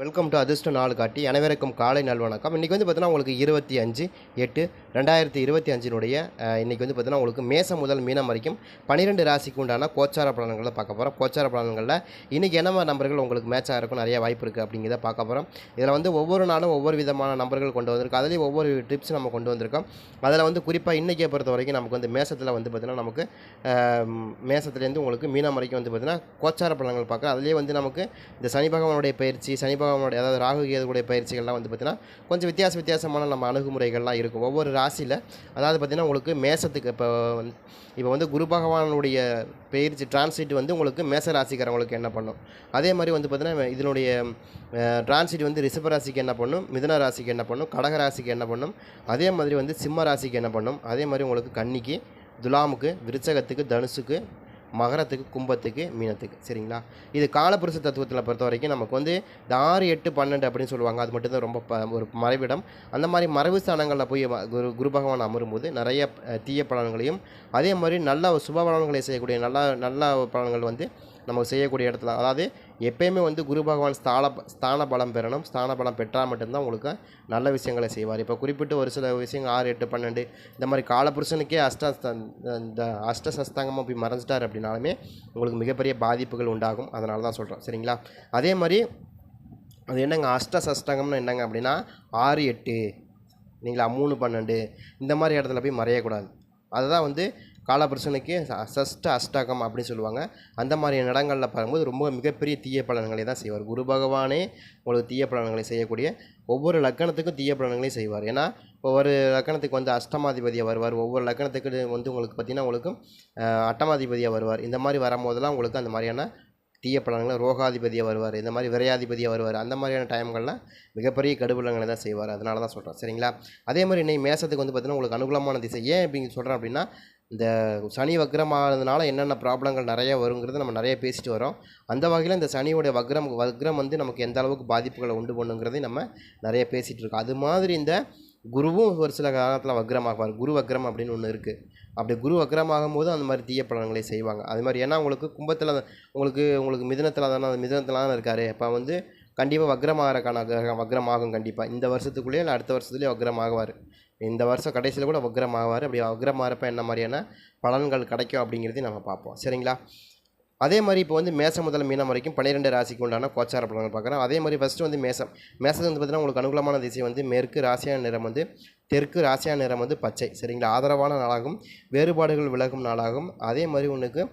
Welcome to அதிர்ஷ்ட நாள் காட்டி அனைவருக்கும் காலை நல்வணக்கம். இன்றைக்கி வந்து பார்த்தீங்கன்னா உங்களுக்கு இருபத்தி அஞ்சு எட்டு ரெண்டாயிரத்தி இருபத்தி அஞ்சினுடைய இன்றைக்கி வந்து பார்த்தீங்கன்னா உங்களுக்கு மேசம் முதல் மீனம் வரைக்கும் பன்னிரெண்டு ராசிக்கு உண்டான கோச்சார பலன்களை பார்க்க போகிறோம் கோச்சார பலன்களில் இன்றைக்கி என்ன நம்பர்கள் உங்களுக்கு மேட்சாக இருக்கும் நிறைய வாய்ப்பு இருக்குது அப்படிங்கிறத பார்க்க போகிறோம் இதில் வந்து ஒவ்வொரு நாளும் ஒவ்வொரு விதமான நம்பர்கள் கொண்டு வந்திருக்கோம். அதுலேயும் ஒவ்வொரு டிப்ஸ் நம்ம கொண்டு வந்திருக்கோம். அதில் வந்து குறிப்பாக இன்றைக்கே பொறுத்த வரைக்கும் நமக்கு வந்து மேசத்தில் வந்து பார்த்திங்கன்னா நமக்கு மேசத்துலேருந்து உங்களுக்கு மீனம் வரைக்கும் வந்து பார்த்திங்கன்னா கோச்சார பலன்கள் பார்க்குறோம். அதுலேயே வந்து நமக்கு இந்த சனி பகவானுடைய பயிற்சி சனி பகவானுடைய அதாவது ராகு கேதுடைய பயிற்சிகள்லாம் வந்து பார்த்திங்கன்னா கொஞ்சம் வித்தியாச வித்தியாசமான நம்ம அணுகுமுறைகள்லாம் இருக்கும். ஒவ்வொரு ராசியில் அதாவது பார்த்திங்கன்னா உங்களுக்கு மேசத்துக்கு இப்போ வந்து இப்போ வந்து குரு பகவானுடைய பயிற்சி டிரான்சிட் வந்து உங்களுக்கு மேச ராசிக்காரங்களுக்கு என்ன பண்ணும்? அதே மாதிரி வந்து பார்த்திங்கன்னா இதனுடைய டிரான்சிட் வந்து ரிஷப ராசிக்கு என்ன பண்ணும்? மிதன ராசிக்கு என்ன பண்ணும்? கடக ராசிக்கு என்ன பண்ணும்? அதே மாதிரி வந்து சிம்ம ராசிக்கு என்ன பண்ணும்? அதே மாதிரி உங்களுக்கு கன்னிக்கு துலாமுக்கு விருச்சகத்துக்கு தனுசுக்கு மகரத்துக்கு கும்பத்துக்கு மீனத்துக்கு. சரிங்களா? இது காலப்புருஷ தத்துவத்தில் பொறுத்த வரைக்கும் நமக்கு வந்து இந்த ஆறு எட்டு பன்னெண்டு அப்படின்னு சொல்லுவாங்க. அது மட்டும்தான் ரொம்ப ப ஒரு மறைவிடம் அந்த மாதிரி மறைவு ஸ்தானங்களில் போய் குரு குரு பகவான் அமரும்போது நிறைய தீய பலன்களையும் அதே மாதிரி நல்ல சுப பலன்களை செய்யக்கூடிய நல்ல நல்ல பலன்கள் வந்து நமக்கு செய்யக்கூடிய இடத்துல அதாவது எப்பயுமே வந்து குரு பகவான் ஸ்தான ஸ்தான பலம் பெறணும். ஸ்தான பலம் பெற்றால் மட்டும்தான் உங்களுக்கு நல்ல விஷயங்களை செய்வார். இப்போ குறிப்பிட்டு ஒரு சில விஷயங்கள் ஆறு எட்டு பன்னெண்டு இந்த மாதிரி காலபுருஷனுக்கே அஷ்ட இந்த அஷ்ட சஸ்தாங்கமாக போய் மறைஞ்சிட்டார் அப்படின்னாலுமே உங்களுக்கு மிகப்பெரிய பாதிப்புகள் உண்டாகும். அதனால தான் சொல்கிறோம் சரிங்களா? அதே மாதிரி அது என்னங்க? அஷ்டசஷ்டங்கம்னு என்னங்க அப்படின்னா ஆறு எட்டு நீங்களா மூணு பன்னெண்டு இந்த மாதிரி இடத்துல போய் மறையக்கூடாது. அதுதான் வந்து காலபுருஷனுக்கு சஷ்ட அஷ்டகம் அப்படின்னு சொல்லுவாங்க. அந்த மாதிரியான இடங்களில் பார்க்கும்போது ரொம்ப மிகப்பெரிய தீய பலன்களை தான் செய்வார். குரு பகவானே உங்களுக்கு தீய பலன்களை செய்யக்கூடிய ஒவ்வொரு லக்கணத்துக்கும் தீய பலன்களையும் செய்வார். ஏன்னா ஒவ்வொரு லக்கணத்துக்கு வந்து அஷ்டமாதிபதியாக வருவார். ஒவ்வொரு லக்கணத்துக்கு வந்து உங்களுக்கு பார்த்திங்கன்னா உங்களுக்கு அட்டமாதிபதியாக வருவார். இந்த மாதிரி வரும்போதெல்லாம் உங்களுக்கு அந்த மாதிரியான தீய பலன்களை ரோகாதிபதியாக வருவார். இந்த மாதிரி விரையாதிபதியாக வருவார். அந்த மாதிரியான டைம்களில் மிகப்பெரிய கடுபலங்களை தான் செய்வார். அதனால தான் சொல்கிறேன் சரிங்களா? அதே மாதிரி இன்னைக்கு மேசத்துக்கு வந்து பார்த்திங்கன்னா உங்களுக்கு அனுகூலமான திசை. ஏன் இப்படி சொல்கிறேன் அப்படின்னா இந்த சனி வக்ரமானதுனால என்னென்ன ப்ராப்ளங்கள் நிறைய வருங்கிறது நம்ம நிறைய பேசிட்டு வரோம். அந்த வகையில் இந்த சனியோடைய வக்ரம் வக்ரம் வந்து நமக்கு எந்த அளவுக்கு பாதிப்புகளை உண்டு பண்ணுங்கிறதையும் நம்ம நிறைய பேசிகிட்டு இருக்கோம். அது மாதிரி இந்த குருவும் ஒரு சில காலத்தில் வக்ரமாகுவார் குரு வக்ரம் அப்படின்னு ஒன்று இருக்குது அப்படி குரு வக்ரமாகும் போது அந்த மாதிரி தீய பலன்களை செய்வாங்க. அது மாதிரி ஏன்னா உங்களுக்கு கும்பத்தில் உங்களுக்கு உங்களுக்கு மிதனத்தில் தானே மிதனத்தில் தானே இருக்கார். அப்போ வந்து கண்டிப்பாக வக்ரமாகறக்கான வக்ரமாகும் கண்டிப்பாக இந்த வருஷத்துக்குள்ளேயே இல்லை அடுத்த வருஷத்துலேயே வக்ரமாகுவார். இந்த வருஷம் கடைசியில் கூட வக்ரமாகுவார் அப்படி வக்ரமாகறப்ப என்ன மாதிரியான பலன்கள் கிடைக்கும் அப்படிங்கிறதையும் நம்ம பார்ப்போம். சரிங்களா? அதே மாதிரி இப்போ வந்து மேசம் முதல் மீனம் வரைக்கும் பன்னிரெண்டு ராசிக்கு உண்டான கோச்சார பலன்கள் பார்க்குறோம். அதே மாதிரி ஃபஸ்ட்டு வந்து மேசம். மேசம் வந்து பார்த்தீங்கன்னா உங்களுக்கு அனுகூலமான திசை வந்து மேற்கு ராசியான நிறம் வந்து தெற்கு ராசியான நிறம் வந்து பச்சை. சரிங்களா? ஆதரவான நாளாகும் வேறுபாடுகள் விலகும் நாளாகும். அதே மாதிரி உனக்கு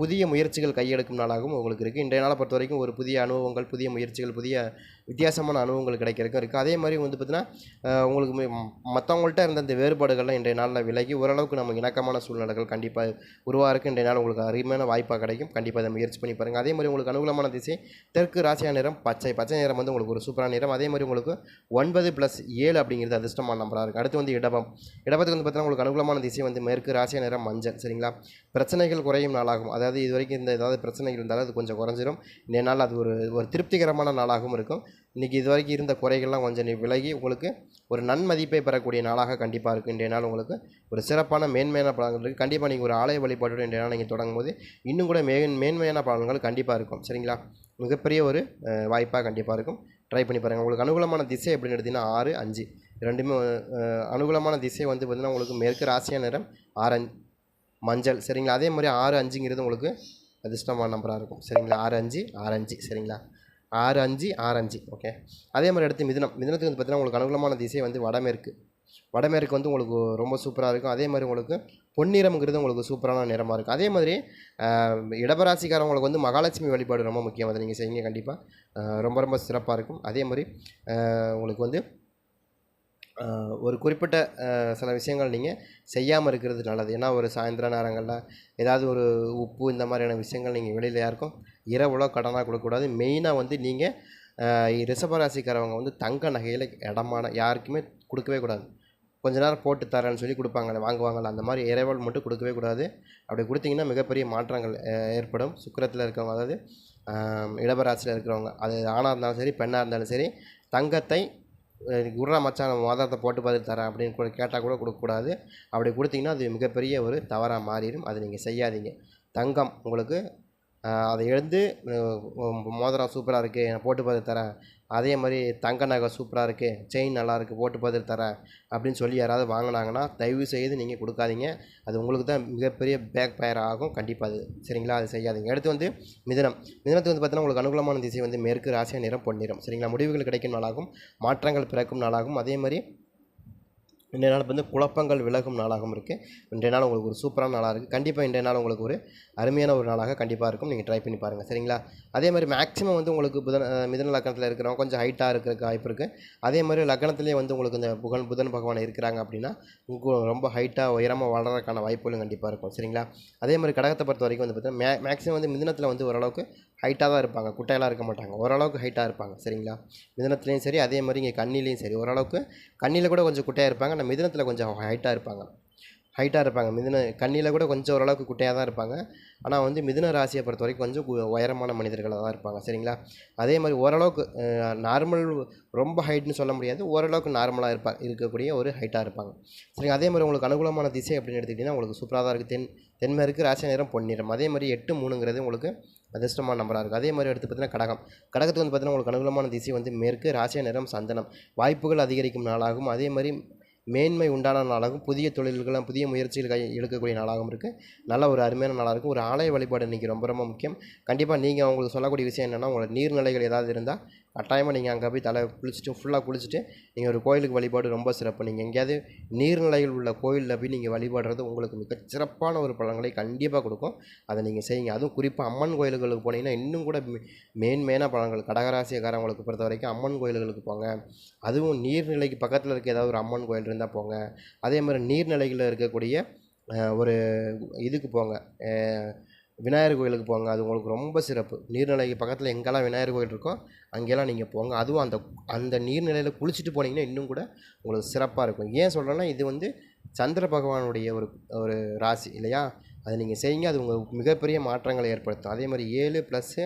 புதிய முயற்சிகள் கையெடுக்கும் நாளாகவும் உங்களுக்கு இருக்குது இன்றைய நாளை பொறுத்த வரைக்கும் ஒரு புதிய அனுபவங்கள் புதிய முயற்சிகள் புதிய வித்தியாசமான அனுபவங்கள் கிடைக்கிறதுக்கும் இருக்குது அதே மாதிரி வந்து பார்த்திங்கன்னா உங்களுக்கு மற்றவங்கள்ட்ட இருந்த அந்த வேறுபாடுகள்லாம் இன்றைய நாளில் விலகி ஓரளவுக்கு நம்ம இணக்கமான சூழ்நிலைகள் கண்டிப்பாக உருவாருக்கு இன்றைய நாள் உங்களுக்கு அருமையான வாய்ப்பாக கிடைக்கும். கண்டிப்பாக அதை முயற்சி பண்ணி பாருங்கள் அதே மாதிரி உங்களுக்கு அனுகூலமான திசை தெற்கு ராசியான நிறம் பச்சை. பச்சை நிறம் வந்து உங்களுக்கு ஒரு சூப்பரான நிறம். அதே மாதிரி உங்களுக்கு ஒன்பது ப்ளஸ் ஏழு அப்படிங்கிறது அதிர்ஷ்டமான நம்பராக இருக்குது அடுத்து வந்து இடபம். இடபத்துக்கு வந்து பார்த்தீங்கன்னா உங்களுக்கு அனுகூலமான திசை வந்து மேற்கு ராசியான நிறம் மஞ்சள். சரிங்களா? பிரச்சனைகள் குறையும் நாளாகும். அதாவது இது வரைக்கும் இந்த ஏதாவது பிரச்சனைகள் இருந்தாலும் அது கொஞ்சம் குறைஞ்சிரும். இன்றைய நாள் அது ஒரு ஒரு திருப்திகரமான நாளாகவும் இருக்கும். இன்றைக்கி இது வரைக்கும் இருந்த குறைகள்லாம் கொஞ்சம் நீ விலகி உங்களுக்கு ஒரு நன்மதிப்பை பெறக்கூடிய நாளாக கண்டிப்பாக இருக்கும் இன்றைய நாள் உங்களுக்கு ஒரு சிறப்பான மேன்மையான பலன்கள் இருக்குது கண்டிப்பாக நீங்கள் ஒரு ஆலய வழிபாட்டோட இன்றைய நாள் நீங்கள் தொடங்கும் போது இன்னும் கூட மேன் மேன்மையான பலன்கள் கண்டிப்பாக இருக்கும். சரிங்களா? மிகப்பெரிய ஒரு வாய்ப்பாக கண்டிப்பாக இருக்கும். ட்ரை பண்ணி பாருங்கள் உங்களுக்கு அனுகூலமான திசை எப்படின்னு எடுத்திங்கன்னா ஆறு அஞ்சு. ரெண்டுமே அனுகூலமான திசை வந்து பார்த்திங்கன்னா உங்களுக்கு மேற்கு ராசியா நிறம் ஆரஞ்சு மஞ்சள். சரிங்களா? அதே மாதிரி ஆறு அஞ்சுங்கிறது உங்களுக்கு அதிர்ஷ்டமான நம்பராக இருக்கும். சரிங்களா? ஆறு அஞ்சு ஆறு அஞ்சு. சரிங்களா? ஆறு அஞ்சு ஆறு அஞ்சு ஓகே அதே மாதிரி அடுத்து மிதினம். மிதுனத்துக்கு வந்து பார்த்தீங்கன்னா உங்களுக்கு அனுகூலமான திசை வந்து வடமேற்கு. வடமேற்கு வந்து உங்களுக்கு ரொம்ப சூப்பராக இருக்கும். அதே மாதிரி உங்களுக்கு பொன்னிறம்ங்கிறது உங்களுக்கு சூப்பரான நிறமாக இருக்கும். அதே மாதிரி இடபராசிக்காரவங்களுக்கு வந்து மகாலட்சுமி வழிபாடு ரொம்ப முக்கியம். அதை நீங்கள் செய்யுங்க கண்டிப்பாக ரொம்ப ரொம்ப சிறப்பாக இருக்கும். அதே மாதிரி உங்களுக்கு வந்து ஒரு குறிப்பிட்ட சில விஷயங்கள் நீங்கள் செய்யாமல் இருக்கிறது நல்லது. ஏன்னா ஒரு சாயந்தர நேரங்களில் ஏதாவது ஒரு உப்பு இந்த மாதிரியான விஷயங்கள் நீங்கள் வெளியில் யாருக்கும் இரவுல கடனாக கொடுக்கக்கூடாது. மெயினாக வந்து நீங்கள் ரிஷபராசிக்காரவங்க வந்து தங்க நகையில் இடமான யாருக்குமே கொடுக்கவே கூடாது. கொஞ்ச நேரம் போட்டு தரேன்னு சொல்லி கொடுப்பாங்கல்ல வாங்குவாங்கல்ல அந்த மாதிரி இறைவல் மட்டும் கொடுக்கவே கூடாது. அப்படி கொடுத்தீங்கன்னா மிகப்பெரிய மாற்றங்கள் ஏற்படும். சுக்கிரத்தில் இருக்கிறவங்க அதாவது இடபராசியில் இருக்கிறவங்க அது ஆணாக இருந்தாலும் சரி பெண்ணாக இருந்தாலும் சரி தங்கத்தை குர்ரா மச்சான் மோதிரத்தை போட்டு பார்த்துட்டு தரேன் அப்படின்னு கூட கேட்டால் கூட கொடுக்கக்கூடாது. அப்படி கொடுத்தீங்கன்னா அது மிகப்பெரிய ஒரு தவறாக மாறிடும். அதை நீங்கள் செய்யாதீங்க. தங்கம் உங்களுக்கு அதை எழுந்து மோதிரம் சூப்பராக இருக்குது நான் போட்டு பார்த்து தரேன். அதே மாதிரி தங்க நகை சூப்பராக இருக்குது செயின் நல்லாயிருக்கு இருக்குது போட்டு பார்த்துட்டு தரேன் அப்படின்னு சொல்லி யாராவது வாங்கினாங்கன்னா தயவு செய்து நீங்கள் கொடுக்காதீங்க. அது உங்களுக்கு தான் மிகப்பெரிய பேக் ஃபயர் ஆகும். கண்டிப்பாக அது சரிங்களா? அது செய்யாதீங்க. அடுத்து வந்து மிதனம். மிதனத்துக்கு வந்து பார்த்தீங்கன்னா உங்களுக்கு அனுகூலமான திசை வந்து மேற்கு ராசியாக நிறம் பொன்னிறம் சரிங்களா? முடிவுகள் கிடைக்கும் நாளாகும் மாற்றங்கள் பிறக்கும் நாளாகும். அதே மாதிரி இன்றைய நாள் வந்து குழப்பங்கள் விலகும் நாளாகவும் இருக்குது இன்றைய நாள் உங்களுக்கு ஒரு சூப்பரான நாளாக இருக்குது கண்டிப்பாக இன்றைய நாள் உங்களுக்கு ஒரு அருமையான ஒரு நாளாக கண்டிப்பாக இருக்கும். நீங்கள் ட்ரை பண்ணி பாருங்கள் சரிங்களா? அதே மாதிரி மேக்ஸிமம் வந்து உங்களுக்கு புதன் மிதன லக்னத்தில் லக்கணத்தில் இருக்கிறவங்க கொஞ்சம் ஹைட்டாக இருக்கிறதுக்கு வாய்ப்பு இருக்குது அதே மாதிரி லக்கணத்துலேயே வந்து உங்களுக்கு இந்த புகழ் புதன் பகவான் இருக்கிறாங்க அப்படின்னா உங்களுக்கு ரொம்ப ஹைட்டாக உயரமாக வளர்கிறதுக்கான வாய்ப்புகளும் கண்டிப்பாக இருக்கும். சரிங்களா? அதே மாதிரி கடகத்தை பொறுத்த வரைக்கும் வந்து பார்த்தீங்கன்னா மே மேக்ஸிமம் வந்து மிதனத்தில் வந்து ஓரளவுக்கு ஹைட்டாக தான் இருப்பாங்க. குட்டையெல்லாம் இருக்க மாட்டாங்க. ஓரளவுக்கு ஹைட்டாக இருப்பாங்க. சரிங்களா? மிதனத்துலேயும் சரி அதே மாதிரி இங்கே கண்ணிலையும் சரி. ஓரளவுக்கு கண்ணியில் கூட கொஞ்சம் குட்டையாக இருப்பாங்க. ஆனால் மிதனத்தில் கொஞ்சம் ஹைட்டாக இருப்பாங்க. ஹைட்டாக இருப்பாங்க. மிதுன கண்ணியில் கூட கொஞ்சம் ஓரளவுக்கு குட்டையாக தான் இருப்பாங்க. ஆனால் வந்து மிதுன ராசியை பொறுத்த வரைக்கும் கொஞ்சம் உயரமான மனிதர்களாக தான் இருப்பாங்க. சரிங்களா? அதே மாதிரி ஓரளவுக்கு நார்மல் ரொம்ப ஹைட்னு சொல்ல முடியாது. ஓரளவுக்கு நார்மலாக இருப்பா இருக்கக்கூடிய ஒரு ஹைட்டாக இருப்பாங்க. சரிங்க? அதே மாதிரி உங்களுக்கு அனுகூலமான திசை அப்படின்னு எடுத்துக்கிட்டிங்கன்னா உங்களுக்கு சூப்பராக தான் இருக்குது தென் தென்மேற்கு ராசி நிறம். பொன்னிறம் அதே மாதிரி எட்டு மூணுங்கிறது உங்களுக்கு அதிர்ஷ்டமான நம்பராக இருக்குது அதே மாதிரி எடுத்து பார்த்தீங்கன்னா கடகம். கடகத்துக்கு வந்து பார்த்தீங்கன்னா உங்களுக்கு அனுகூலமான திசை வந்து மேற்கு ராசிய நிறம் சந்தனம். வாய்ப்புகள் அதிகரிக்கும் நாளாகும். அதே மாதிரி மேன்மை உண்டான நாளாகவும் புதிய தொழில்களும் புதிய முயற்சிகள் கை எடுக்கக்கூடிய நாளாகவும் இருக்குது நல்ல ஒரு அருமையான நாளாக இருக்கும். ஒரு ஆலய வழிபாடு இன்றைக்கி ரொம்ப ரொம்ப முக்கியம். கண்டிப்பாக நீங்கள் அவங்களுக்கு சொல்லக்கூடிய விஷயம் என்னென்னா உங்களோட நீர்நிலைகள் ஏதாவது இருந்தால் கட்டாயமாக நீங்கள் அங்கே போய் தலை குளிச்சுட்டு ஃபுல்லாக குளிச்சுட்டு நீங்கள் ஒரு கோயிலுக்கு வழிபாடு ரொம்ப சிறப்பு. நீங்கள் எங்கேயாவது நீர்நிலைகள் உள்ள கோயிலில் போய் நீங்கள் வழிபடுறது உங்களுக்கு மிக சிறப்பான ஒரு பலன்களை கண்டிப்பாக கொடுக்கும். அதை நீங்கள் செய்யுங்க. அதுவும் குறிப்பாக அம்மன் கோயில்களுக்கு போனீங்கன்னா இன்னும் கூட மே- மேன்மையான பலன்கள். கடகராசியக்காரவங்களுக்கு பொறுத்த வரைக்கும் அம்மன் கோயில்களுக்கு போங்க. அதுவும் நீர்நிலைக்கு பக்கத்தில் இருக்க ஏதாவது ஒரு அம்மன் கோயில் இருந்தால் போங்க. அதே மாதிரி நீர்நிலைகளில் இருக்கக்கூடிய ஒரு இதுக்கு போங்க. விநாயகர் கோயிலுக்கு போங்க. அது உங்களுக்கு ரொம்ப சிறப்பு. நீர்நிலைக்கு பக்கத்தில் எங்கெல்லாம் விநாயகர் கோயில் இருக்கோ அங்கெல்லாம் நீங்கள் போங்க. அதுவும் அந்த அந்த நீர்நிலையில் குளிச்சுட்டு போனீங்கன்னா இன்னும் கூட உங்களுக்கு சிறப்பாக இருக்கும். ஏன் சொல்கிறேன்னா இது வந்து சந்திர பகவானுடைய ஒரு ஒரு ராசி இல்லையா? அதை நீங்கள் செய்யுங்க. அது உங்களுக்கு மிகப்பெரிய மாற்றங்களை ஏற்படுத்தும். அதே மாதிரி ஏழு ப்ளஸ்ஸு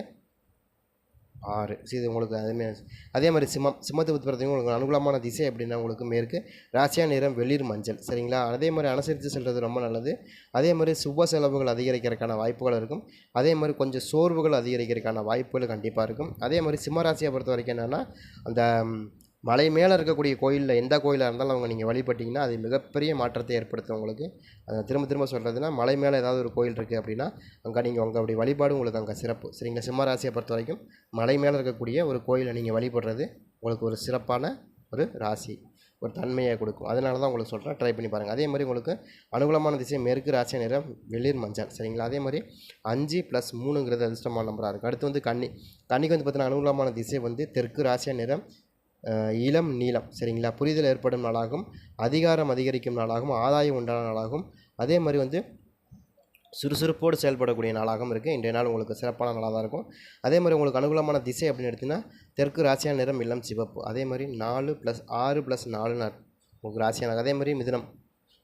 ஆறு. சரி இது உங்களுக்கு அதுமே அதே மாதிரி சிம்மம் சிம்மத்தை பற்றி உங்களுக்கு அனுகூலமான திசை அப்படின்னா உங்களுக்கு மேற்கு ராசியா நிறம் வெளிர் மஞ்சள். சரிங்களா? அதே மாதிரி அனுசரித்து செல்வது ரொம்ப நல்லது. அதே மாதிரி சுப செலவுகள் அதிகரிக்கிறதுக்கான வாய்ப்புகள் இருக்கும். அதே மாதிரி கொஞ்சம் சோர்வுகள் அதிகரிக்கிறதுக்கான வாய்ப்புகள் கண்டிப்பாக இருக்கும். அதே மாதிரி சிம்ம ராசியை பொறுத்த வரைக்கும் என்னென்னா அந்த மலை மேலே இருக்கக்கூடிய கோயிலில் எந்த கோயிலாக இருந்தாலும் அவங்க நீங்கள் வழிபட்டிங்கன்னா அது மிகப்பெரிய மாற்றத்தை ஏற்படுத்தும் உங்களுக்கு. அதை திரும்ப திரும்ப சொல்கிறதுனா மலை மேலே ஏதாவது ஒரு கோயில் இருக்குது அப்படின்னா அங்கே நீங்கள் உங்கள் அப்படி வழிபாடு உங்களுக்கு அங்கே சிறப்பு. சரிங்களா சிம்ம ராசியை பொறுத்த வரைக்கும் மலை மேலே இருக்கக்கூடிய ஒரு கோயிலை நீங்கள் வழிபடுறது உங்களுக்கு ஒரு சிறப்பான ஒரு ராசி ஒரு தன்மையை கொடுக்கும். அதனால தான் உங்களுக்கு சொல்கிறேன் ட்ரை பண்ணி பாருங்கள் அதே மாதிரி உங்களுக்கு அனுகூலமான திசை மேற்கு ராசி நிறம் வெளிர் மஞ்சள். சரிங்களா? அதே மாதிரி அஞ்சு ப்ளஸ் மூணுங்கிறது அதிர்ஷ்டமான நம்பராக இருக்குது அடுத்து வந்து கன்னி. கன்னிக்கு வந்து பார்த்தீங்கன்னா அனுகூலமான திசை வந்து தெற்கு ராசியா நிறம் இளம் நீளம் சரிங்களா? புரிதல் ஏற்படும் நாளாகும் அதிகாரம் அதிகரிக்கும் நாளாகும் ஆதாயம் உண்டான நாளாகும். அதே மாதிரி வந்து சுறுசுறுப்போடு செயல்படக்கூடிய நாளாகவும் இருக்குது இன்றைய நாள் உங்களுக்கு சிறப்பான நாளாக தான் இருக்கும். அதே மாதிரி உங்களுக்கு அனுகூலமான திசை அப்படின்னு எடுத்தீங்கன்னா தெற்கு ராசியான நிறம் இளம் சிவப்பு. அதே மாதிரி நாலு ப்ளஸ் ஆறு ப்ளஸ் நாலு நாள் உங்களுக்கு ராசியான அதே மாதிரி மிதுனம்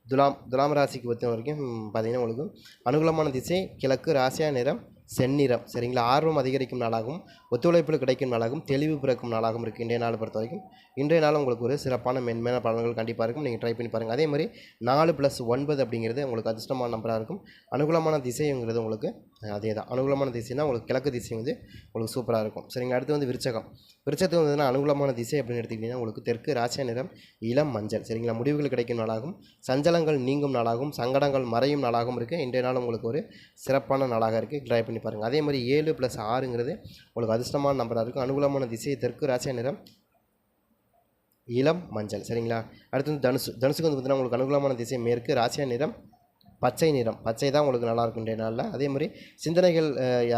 துலாம் துலாம் ராசிக்கு பொறுத்த வரைக்கும் பார்த்தீங்கன்னா உங்களுக்கு அனுகூலமான திசை கிழக்கு ராசியா நிறம் செந்நிறம் சரிங்களா? ஆர்வம் அதிகரிக்கும் நாளாகவும் ஒத்துழைப்பில் கிடைக்கும் நாளாகவும் தெளிவு பிறக்கும் நாளாகவும் இருக்குது இன்றைய நாளை பொறுத்த வரைக்கும் இன்றைய நாள் உங்களுக்கு ஒரு சிறப்பான மென்மையான பலன்கள் கண்டிப்பாக இருக்கும். நீங்கள் ட்ரை பண்ணி பாருங்கள் அதே மாதிரி நாலு ப்ளஸ் ஒன்பது அப்படிங்கிறது உங்களுக்கு அதிர்ஷ்டமான நம்பராக இருக்கும். அனுகூலமான திசைங்கிறது உங்களுக்கு அதே தான் அனுகூலமான திசைனா உங்களுக்கு கிழக்கு திசை வந்து உங்களுக்கு சூப்பராக இருக்கும். சரிங்க அடுத்து வந்து விருச்சகம். விருச்சத்துக்கு வந்ததுன்னா அனுகூலமான திசை அப்படின்னு எடுத்துக்கிட்டிங்கன்னா உங்களுக்கு தெற்கு ராசிய நிறம் இளம் மஞ்சள். சரிங்களா? முடிவுகள் கிடைக்கும் நாளாகும். சஞ்சலங்கள் நீங்கும் நாளாகவும் சங்கடங்கள் மறையும் நாளாகவும் இருக்குது இன்றைய நாள் உங்களுக்கு ஒரு சிறப்பான நாளாக இருக்குது ட்ரை பண்ணி பாருங்கள் அதே மாதிரி ஏழு ப்ளஸ் ஆறுங்கிறது உங்களுக்கு அதிர்ஷ்டமான நம்பராக இருக்கும் அனுகூலமான திசை தெற்கு ராசிய நிறம் இளம் மஞ்சள். சரிங்களா? அடுத்து வந்து தனுசு. தனுசுக்கு வந்து பார்த்தீங்கன்னா உங்களுக்கு அனுகூலமான திசை மேற்கு ராசியா நிறம் பச்சை நிறம். பச்சை தான் உங்களுக்கு நல்லா இருக்கும் நாளில். அதே மாதிரி சிந்தனைகள்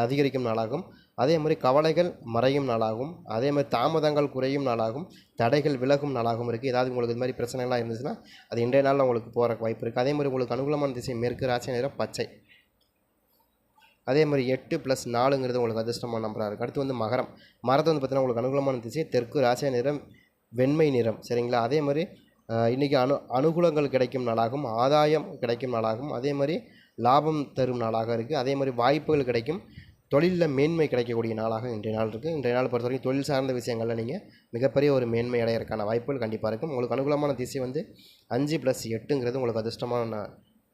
அதிகரிக்கும் நாளாகும். அதே மாதிரி கவலைகள் மறையும் நாளாகும். அதே மாதிரி தாமதங்கள் குறையும் நாளாகும். தடைகள் விலகும் நாளாகவும் இருக்குது ஏதாவது உங்களுக்கு இது மாதிரி பிரச்சனைலாம் இருந்துச்சுன்னா அது இன்றைய நாளில் உங்களுக்கு போகிற வாய்ப்பு இருக்குது அதே மாதிரி உங்களுக்கு அனுகூலமான திசை மேற்கு ராசி நிறம் பச்சை. அதே மாதிரி எட்டு ப்ளஸ் நாலுங்கிறது உங்களுக்கு அதிர்ஷ்டமான நம்பராக இருக்குது அடுத்து வந்து மகரம். மரத்தை வந்து பார்த்தீங்கன்னா உங்களுக்கு அனுகூலமான திசை தெற்கு ராசி நிறம் வெண்மை நிறம். சரிங்களா? அதே மாதிரி இன்றைக்கி அனு அனுகூலங்கள் கிடைக்கும் நாளாகும் ஆதாயம் கிடைக்கும் நாளாகும் அதே மாதிரி லாபம் தரும் நாளாக இருக்குது அதே மாதிரி வாய்ப்புகள் கிடைக்கும். தொழிலில் மேன்மை கிடைக்கக்கூடிய நாளாக இன்றைய நாள் இருக்குது இன்றைய நாள் பொறுத்த வரைக்கும் தொழில் சார்ந்த விஷயங்களில் நீங்கள் மிகப்பெரிய ஒரு மேன்மை அடையிறதுக்கான வாய்ப்புகள் கண்டிப்பாக இருக்கும் உங்களுக்கு அனுகூலமான திசை வந்து அஞ்சு ப்ளஸ் எட்டுங்கிறது உங்களுக்கு அதிர்ஷ்டமான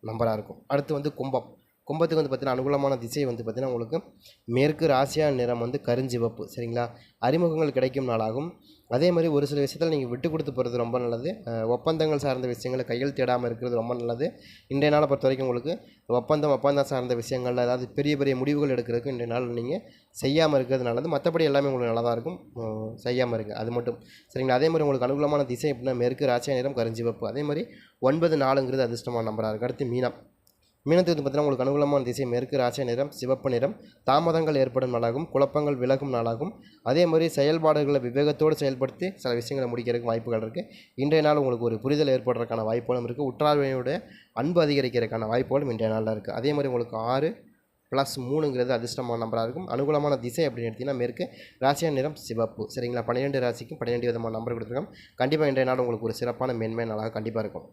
நம்பராக இருக்கும். அடுத்து வந்து கும்பம். கும்பத்துக்கு வந்து பார்த்திங்கன்னா அனுகூலமான திசை வந்து பார்த்திங்கன்னா உங்களுக்கு மேற்கு ராசியா நிறம் வந்து கருஞ்சிவப்பு. சரிங்களா? அறிமுகங்கள் கிடைக்கும் நாளாகும். அதே மாதிரி ஒரு சில விஷயத்தில் நீங்கள் விட்டு கொடுத்து போகிறது ரொம்ப நல்லது. ஒப்பந்தங்கள் சார்ந்த விஷயங்களை கையெழுத்திடாமல் இருக்கிறது ரொம்ப நல்லது. இன்றைய நாளை பொறுத்த வரைக்கும் உங்களுக்கு ஒப்பந்தம் ஒப்பந்தம் சார்ந்த விஷயங்கள் அதாவது பெரிய பெரிய முடிவுகள் எடுக்கிறதுக்கு இன்றைய நாள் நீங்கள் செய்யாமல் இருக்கிறது நல்லது. மற்றபடி எல்லாமே உங்களுக்கு நல்லா தான் இருக்கும் செய்யாமல் இருங்க. அது மட்டும். சரிங்களா? அதே மாதிரி உங்களுக்கு அனுகூலமான திசை எப்படின்னா மேற்கு ராசியா நிறம் கருஞ்சிவப்பு. அதே மாதிரி ஒன்பது நாலுங்கிறது அதிர்ஷ்டமான நம்பராக இருக்குது அடுத்து மீனம். மீனத்துக்கு வந்து பார்த்தீங்கன்னா உங்களுக்கு அனுகூலமான திசை மேற்கு ராசி நிறம் சிவப்பு நிறம் தாமதங்கள் ஏற்படும் நாளாகும் குழப்பங்கள் விலகும் நாளாகும். அதே மாதிரி செயல்பாடுகளை விவேகத்தோடு செயல்படுத்தி சில விஷயங்களை முடிக்கிறதுக்கு வாய்ப்புகள் இருக்குது இன்றைய நாள் உங்களுக்கு ஒரு புரிதல் ஏற்படுறதுக்கான வாய்ப்புகளும் இருக்குது உற்றார்வையோட அன்பு அதிகரிக்கிறதுக்கான வாய்ப்புகளும் இன்றைய நாளில் இருக்குது அதே மாதிரி உங்களுக்கு ஆறு ப்ளஸ் மூணுங்கிறது அதிர்ஷ்டமான நம்பராக இருக்கும். அனுகூலமான திசை அப்படின்னு எடுத்திங்கன்னா மேற்கு ராசியா நிறம் சிவப்பு. சரிங்களா? பன்னிரெண்டு ராசிக்கும் பன்னிரெண்டு விதமான நம்பர் கொடுத்துருக்கோம் கண்டிப்பாக இன்றைய நாள் உங்களுக்கு ஒரு சிறப்பான மேன்மை நாளாக கண்டிப்பாக இருக்கும்.